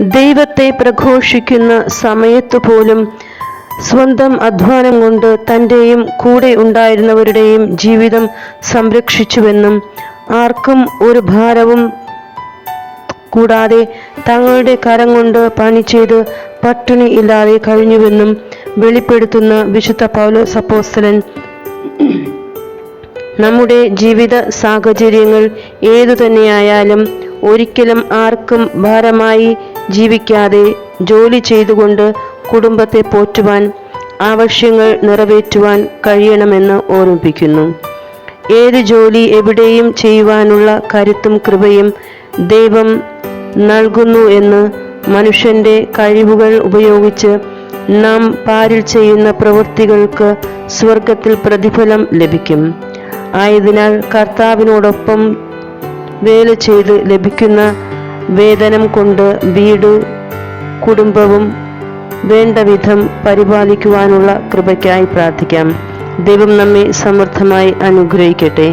ദൈവത്തെ പ്രഘോഷിക്കുന്ന സമയത്തു പോലും സ്വന്തം അധ്വാനം കൊണ്ട് തന്റെയും കൂടെ ഉണ്ടായിരുന്നവരുടെയും ജീവിതം സംരക്ഷിച്ചുവെന്നും ആർക്കും ഒരു ഭാരവും കൂടാതെ തങ്ങളുടെ കരം കൊണ്ട് പണി ചെയ്ത് പട്ടിണി ഇല്ലാതെ കഴിഞ്ഞുവെന്നും വെളിപ്പെടുത്തുന്ന വിശുദ്ധ പൗലോസ് അപ്പോസ്തലൻ. നമ്മുടെ ജീവിത സാഹചര്യങ്ങൾ ഏതു തന്നെയായാലും ഒരിക്കലും ആർക്കും ഭാരമായി ജീവിക്കാതെ ജോലി ചെയ്തുകൊണ്ട് കുടുംബത്തെ പോറ്റുവാൻ ആവശ്യങ്ങൾ നിറവേറ്റുവാൻ കഴിയണമെന്ന് ഓർമ്മിപ്പിക്കുന്നു. ഏത് ജോലി എവിടെയും ചെയ്യുവാനുള്ള കരുത്തും കൃപയും ദൈവം നൽകുന്നു എന്ന് മനുഷ്യന്റെ കഴിവുകൾ ഉപയോഗിച്ച് നാം പാരിൽ ചെയ്യുന്ന പ്രവൃത്തികൾക്ക് സ്വർഗത്തിൽ പ്രതിഫലം ലഭിക്കും. ആയതിനാൽ കർത്താവിനോടൊപ്പം വേല ചെയ്ത് ലഭിക്കുന്ന വേതനം കൊണ്ട് വീട് കുടുംബവും വേണ്ട വിധം പരിപാലിക്കുവാനുള്ള കൃപയ്ക്കായി പ്രാർത്ഥിക്കാം. ദൈവം നമ്മെ സമൃദ്ധമായി അനുഗ്രഹിക്കട്ടെ.